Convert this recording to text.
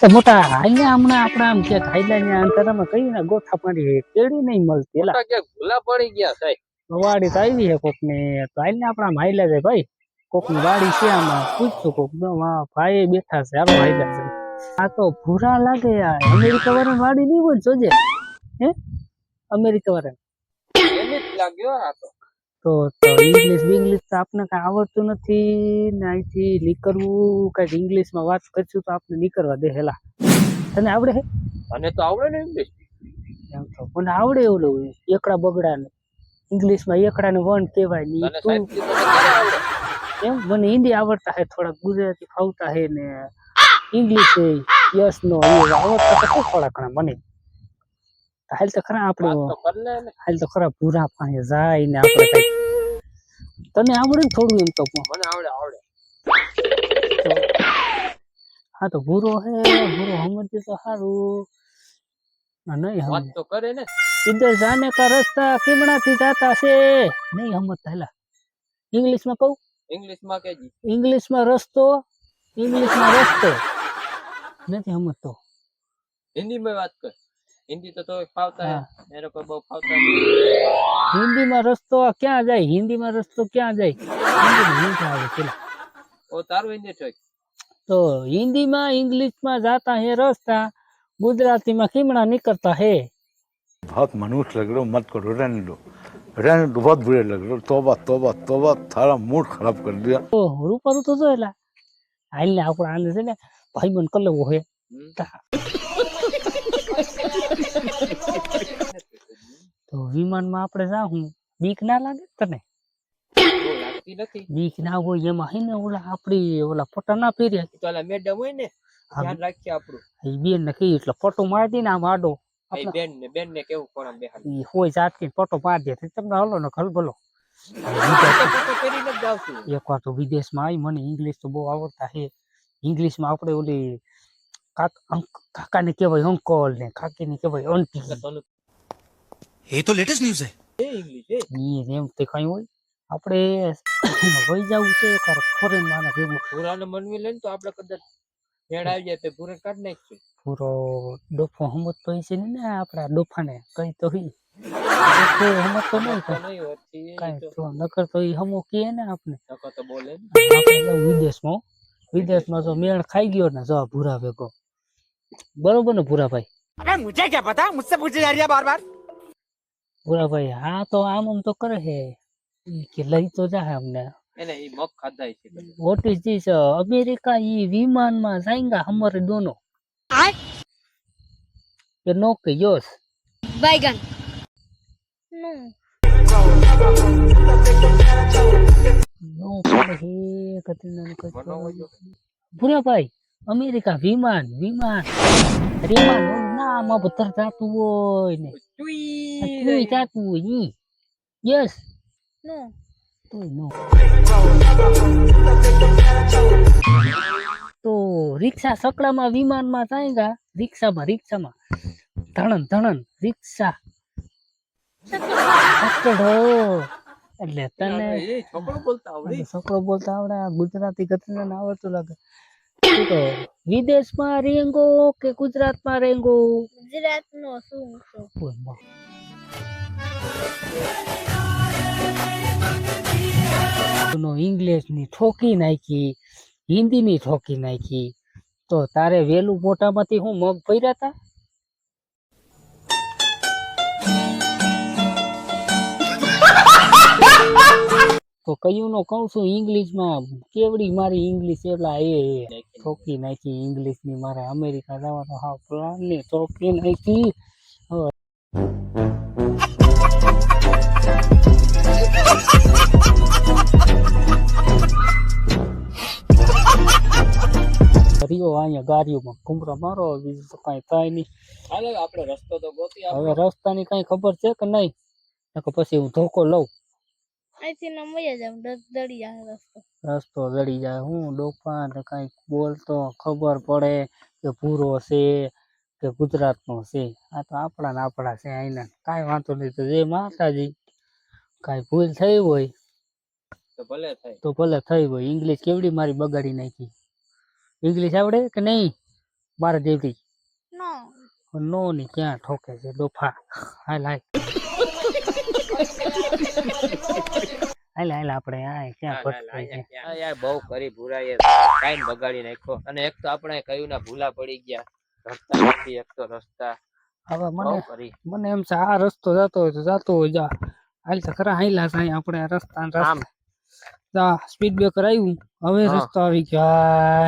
તો મોટા હાલ્યા હમણાં આપણા આમ કે હાલ્યા ને અંતરમાં કઈ ને ગોથા પાડી કેડી નહીં મળતી એલા. ભૂલા પડી ગયા સાહેબ. વાડી તો આવી છે કોક ને તો હાલ્યા આપણા આમ હાલ્યા જાય ભાઈ. કોકની વાડી છે આમાં પૂછશું કોક ભાઈ બેઠા છે હાલો હાલ્યા છે. આ તો ભૂરા લાગે યાર અમેરિકા વાળા વાડી નહીં હોય જોજે હે? અમેરિકા વાળા લાગ્યો આ તો. તો ઇંગ્લિશ ઇંગ્લિશ તો આપને કઈ આવડતું નથી ને અહીંથી નીકળવું કંઈક ઇંગ્લિશમાં વાત કરશું તો આપણે નીકળવા દે હેલા. તને આવડે હે? અને તો આવડે ને ઇંગ્લિશ એમ તો. મને આવડે એવું એકડા બગડા ને ઇંગ્લિશમાં એકડા ને વન કહેવાય ને તું એમ મને હિન્દી આવડતા હે થોડા ગુજરાતી ફાવતા હે ને ઇંગ્લિશ યસ નો એ આવડતા તો થોડા ઘણા મને. હાલ તો ખરા આપણે હાલ તો ખરા પૂરા પાસે જાય ને આપણે તને આવડે ને થોડું એમ તો મને આવડે આવડે. હા તો ગુરો હે ગુરો સમજે તો સારું નહીં વાત તો કરે ને. ઇધર જાને કા રસ્તા કિમણા થી જાતા છે. નહીં સમજતા હેલા. ઇંગ્લિશમાં કહું? ઇંગ્લિશમાં કેજી ઇંગ્લિશમાં રસ્તો ઇંગ્લિશમાં રસ્તો. નથી સમજતો હિન્દી માં વાત કર. હિન્દી તો તો ફાવતા હા. હે મેરે કોઈ બહુ ફાવતા નહીં હિન્દી માં રસ્તો ક્યાં જાય હિન્દી માં રસ્તો ક્યાં જાય હિન્દીમાં નહીં આવે પેલા ઓ તારું હિન્દી ઠોક તો हिंदी में इंग्लिश में जाता है रास्ता गुजराती में किमड़ा निकलता है बहुत मनुष्य लग रहे हो मत करो रहने दो रहने दो बहुत बुरे लग रहे हो तोबा तोबा तोबा थारा मूड खराब कर दिया તો રૂપારું તો જો એલા હાલ ને આપણે આને છે ને ભાઈ બંધ કરી લેવો હે હમ. તો વિમાનમાં આપણે જાહું. બીક ના લાગે તને? બીક ના હોય એમાં હે ને ઓલા આપડી ઓલા ફોટા ના પહેર્યા? તો ઓલા મેડમ હોય ને ધ્યાન રાખીએ આપણું. એ બેન ને કહી એટલે ફોટો મારી દે ને આમ આડો. એ બેન ને બેન ને કેવું કોણ બેહાડ? ઈ હોય જાતકી ફોટો મારી દે. તમને હલો ને ખલ છું એક વાર તો વિદેશમાં આવી મને ઇંગ્લિશ તો બહુ આવડતા છે ઇંગ્લિશમાં આપણે ઓલી કાક અંક- કાકાને કહેવાય અંકલ ને કાકીને કહેવાય આંટી એટલે તને ये तो लेटेस्ट न्यूज है એ ઇંગ્લિશ એ ઈ એમ તે કઈ હોય આપણે વહી જવું છે એકવાર ફોરેન માં ભેગું ભૂરાને મનવી લઈને તો આપણે કદાચ ભેળ આવી જાય તો ભૂરે કાઢી નાખશું પૂરો ડોફો હમત તો છે ને આપડા ડોફાને કઈ તો હી ડોફો હમત તો નહીં તો કઈ નહીં હોતી એ કાંઈ તો તો નકર તો ઈ હમો કહે ને આપણે નકર તો બોલે ને. આપણે જાઉં વિદેશમાં વિદેશમાં તો મેળ ખાઈ ગયો ને જો આ ભૂરા ભેગો બરોબર ને ભૂરાભાઈ? ભાઈ મુજે ક્યાં પતા મુજસે પૂછી જા રહ્યા બાર બાર. ભૂરાભાઈ હા તો આમ આમ તો કરે હે. કે લઈ તો જા અમને. એને ઈ મગ ખાધા છે વોટ ઇઝ ધીસ અમેરિકા ઈ વિમાનમાં જાઈંગા હમર દોનો. કે નો કે યોસ. બાયગન. નો. નો હે કતના કો પૂરા ભાઈ અમેરિકા વિમાન વિમાન વિમાન ઓલું ના આમાં પથ્થર જાતું હોય ને ચુઈ આ તુંય જાતું હોય ઈ યસ नो તોય નો તો રિક્ષા સકડામાં વિમાનમાં જાયગા રિક્ષામાં રિક્ષામાં ધણન ધણન રિક્ષા સકડો એટલે તને એ છોકરો બોલતા આવડે તને છોકરો બોલતા આવડે આ ગુજરાતી ગતરીને આવડતું લાગે તો વિદેશમાં રેંગો કે ગુજરાતમાં રેંગો? ગુજરાતનો શું નો ઇંગ્લિશની ઠોકી નાખી હિન્દી ની ઠોકી નાખી. તો તારે વેલું મોટામાંથી હું મગ ભર્યા હતા તો કયું નો કહું છું ઇંગ્લિશમાં કેવડી મારી ઇંગ્લિશ? એટલા એ ઠોકી નાખી ઇંગ્લિશની મારે અમેરિકા જવાનો હા પ્લાન ને ઠોકી નાખી. રહ્યો અહીંયા ગાડીઓમાં ઘૂમરા મારો બીજું તો કાંઈ થાય નહીં. હાલો આપણે રસ્તો તો ગોતી હવે રસ્તાની કાંઈ ખબર છે કે નહીં? પછી હું ધોકો લઉં. અહીંથી ન મજા જાવ દડી જાય રસ્તો. રસ્તો જડી જાય. હું ડોફા ને કાંઈક બોલતો ખબર પડે કે ભૂરો છે કે ગુજરાતનો છે. આ તો આપણા ને આપણા છે અહીંના કાંઈ વાંધો નહીં. તો જે માતાજી. કાંઈ ભૂલ થઈ હોય તો ભલે થાય. તો ભલે થઈ હોય. ઇંગ્લિશ કેવડી મારી બગાડી નાખી? ઇંગ્લિશ આવડે કે નહીં? બાર જેવી નો. નો ની ક્યાં ઠોકે છે ડોફા હાલ હાલ હાલ હાલ આપણે આ ક્યાં ફટકાઈ છે યાર બહુ કરી ભૂરાય ટાઈમ બગાડી નાખ્યો. અને એક તો આપણે કયું ના ભૂલા પડી ગયા. રસ્તા નથી એક તો રસ્તા. હવે મને મને એમ છે આ રસ્તો જતો હોય તો જતો હોય જા. હાલ તો ખરા હાઈલા સાઈ આપણે રસ્તા રસ્તા. સ્પીડ બ્રેકર આવ્યું હવે રસ્તો આવી ગયો.